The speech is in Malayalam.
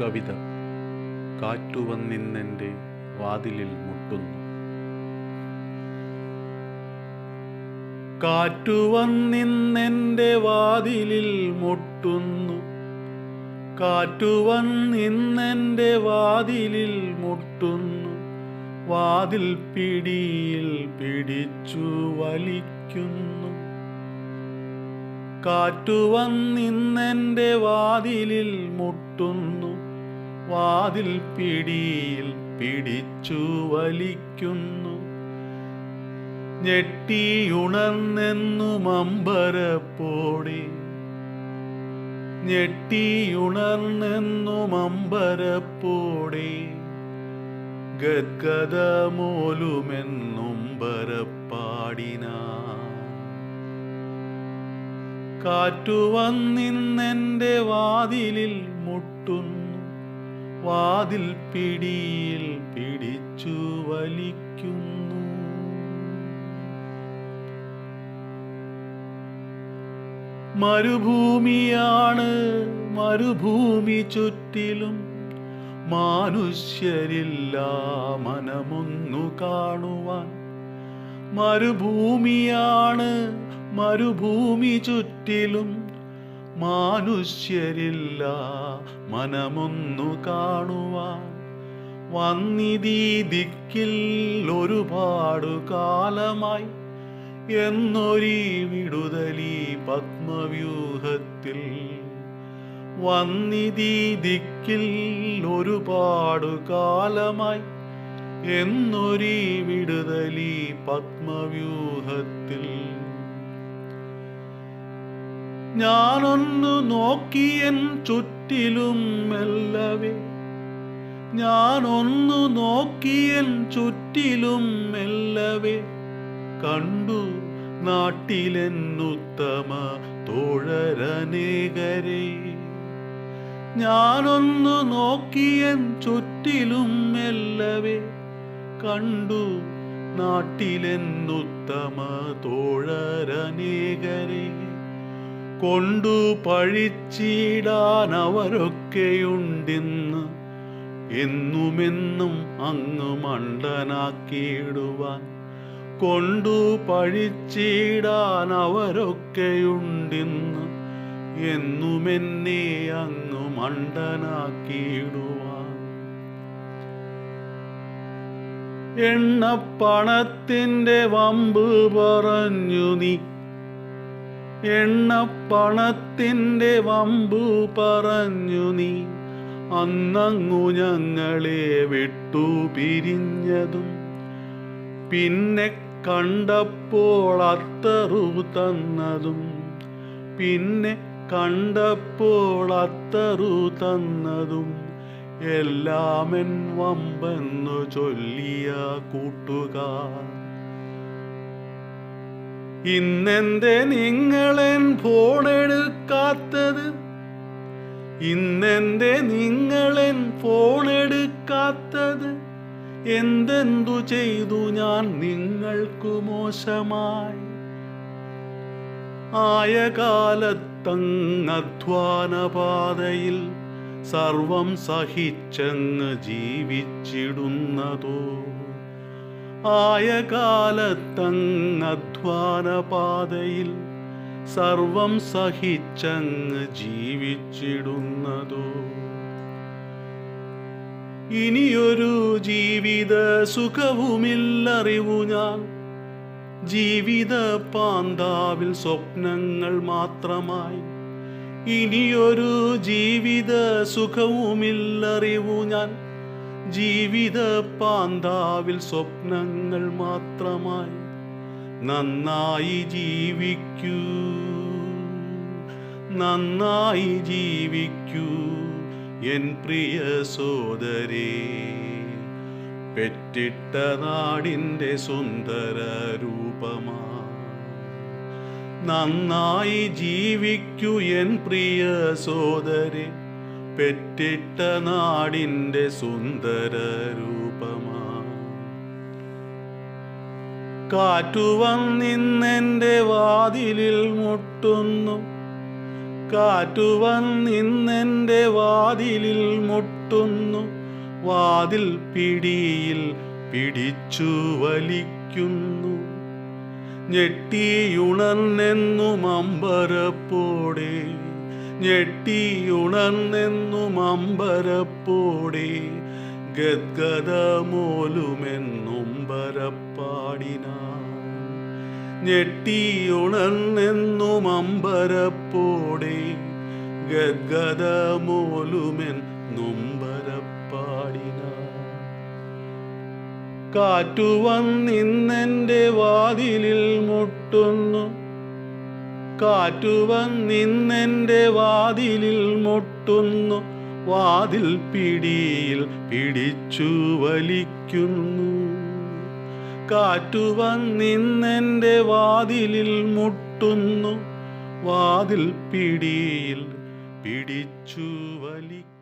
കവിത. കാറ്റുവന്നിന്നെന്റെ വാതിലിൽ മുട്ടുന്നു. കാറ്റുവന്നിന്നെന്റെ വാതിലിൽ മുട്ടുന്നു. കാറ്റുവന്നിന്നെന്റെ വാതിലിൽ മുട്ടുന്നു. വാതിൽ പിടിയിൽ പിടിച്ചു വലിക്കുന്നു. കാറ്റുവന്നിന്നെന്റെ വാതിലിൽ മുട്ടുന്നു. വാതിൽ പിടിയിൽ പിടിച്ചു വലിക്കുന്നു ഞെട്ടിയുണർന്നെന്നും അമ്പരപ്പോടെ ഞെട്ടിയുണർന്നെന്നും അമ്പരപ്പോടെ ഗദ്ഗതമോലുമെന്നും ബരപ്പാടിന കാറ്റുവന്നിന്നെന്റെ വാതിലിൽ മുട്ടുന്നു. വാതിൽ പിടിയിൽ പിടിച്ചു വലിക്കുന്നു. മരുഭൂമിയാണ് മരുഭൂമി ചുറ്റിലും മാനുഷ്യരില്ല മനമൊന്നു കാണുവാൻ. മരുഭൂമിയാണ് മരുഭൂമി ചുറ്റിലും മാനുഷ്യരില്ല മനമൊന്നു കാണുവാൻ. വന്നിതീ ദിക്കിൽ ഒരുപാടു കാലമായി എന്നൊരീ വിടുതലി പത്മവ്യൂഹത്തിൽ. വന്നിതീ ദിക്കിൽ ഒരുപാടു കാലമായി എന്നൊരീ വിടുതലി പത്മവ്യൂഹത്തിൽ. ഞാനൊന്നു നോക്കിയൻ ചുറ്റിലും മെല്ലവേ. ഞാനൊന്നു നോക്കിയൻ ചുറ്റിലും മെല്ലവേ. കണ്ടു നാട്ടിലെന്നുത്തമ തോഴരനേകരെ. ഞാനൊന്നു നോക്കിയൻ ചുറ്റിലും മെല്ലവേ. കണ്ടു നാട്ടിലെന്നുത്തമ തോഴരനേകരെ. കൊണ്ടു പഴിച്ചിടാൻ അവരൊക്കെയുണ്ടിന്ന് എന്നുമെന്നും അങ്ങ് മണ്ടനാക്കിയിടുവാൻ. കൊണ്ടു പഴിച്ചിടാൻ അവരൊക്കെയുണ്ടിന്ന് എന്നുമെന്നെ അങ്ങ് മണ്ടനാക്കിയിടുവാൻ. എണ്ണപ്പണത്തിന്റെ വമ്പ് പറഞ്ഞു നീ എണ്ണപ്പണത്തിന്റെ വമ്പു പറഞ്ഞു നീ. അന്നങ്ങു ഞങ്ങളെ വിട്ടു പിരിഞ്ഞതും. പിന്നെ കണ്ടപ്പോൾ അത്തറു തന്നതും. പിന്നെ കണ്ടപ്പോൾ അത്തറു തന്നതും. എല്ലാമെൻ വമ്പെന്നു ചൊല്ലിയ കൂട്ടുകാർ. ഇന്നെന്റെ നിങ്ങളെൻ ഫോണെടുക്കാത്തത്? ഇന്നെന്റെ നിങ്ങളെൻ ഫോണെടുക്കാത്തത്? എന്തെന്തു ചെയ്തു ഞാൻ നിങ്ങൾക്കു മോശമായി? ആയ കാലത്തങ്ങധ്വാനപാതയിൽ സർവം സഹിച്ചങ്ങ് ജീവിച്ചിടുന്നതോ? ആയ കാലത്തങ്ങധ്വാനപാതയിൽ സർവം സഹിച്ചങ്ങ് ജീവിച്ചിടുന്നതോ. ഇനിയൊരു ജീവിത സുഖവുമില്ലറിവു ഞാൻ. ജീവിത പാന്താവിൽ സ്വപ്നങ്ങൾ മാത്രമായി. ഇനിയൊരു ജീവിത സുഖവുമില്ലറിവു ഞാൻ. ജീവിത പാന്താവിൽ സ്വപ്നങ്ങൾ മാത്രമായി നന്നായി ജീവിക്കൂ. നന്നായി ജീവിക്കൂ എൻ പ്രിയ സോദരേ. പെറ്റിട്ട നാടിന്റെ സുന്ദര രൂപമാ നന്നായി ജീവിക്കൂ എൻ പ്രിയ സോദരേ. പെറ്റിട്ട നാടിന്റെ സുന്ദര രൂപമാ. കാറ്റുവന്നിന്നെന്റെ വാതിലിൽ മുട്ടുന്നു. കാറ്റുവന്നിന്നെന്റെ വാതിലിൽ മുട്ടുന്നു. വാതിൽ പിടിയിൽ പിടിച്ചു വലിക്കുന്നു. ഞെട്ടിയുണർന്നെന്നും അമ്പരപ്പോടെ ഞെട്ടിയുണർന്നെന്നും അമ്പരപ്പോടെ ഗദ്ഗതമോലുമെന്നും പരപ്പാടിനാൻ ഞെട്ടിയുണർന്നെന്നും അമ്പരപ്പോടെ ഗദ്ഗതമോലുമെൻ നൊമ്പരപ്പാടിനാൻ കാറ്റുവന്നിന്നെന്റെ വാതിലിൽ മുട്ടുന്നു കാറ്റുവന്നിന്നെന്റെ വാതിലിൽ മുട്ടുന്നു. വാതിൽ പിടിയിൽ പിടിച്ചു വലിക്കുന്നു. കാറ്റുവന്നിന്നെന്റെ വാതിലിൽ മുട്ടുന്നു. വാതിൽ പിടിയിൽ പിടിച്ചു വലിക്കുന്നു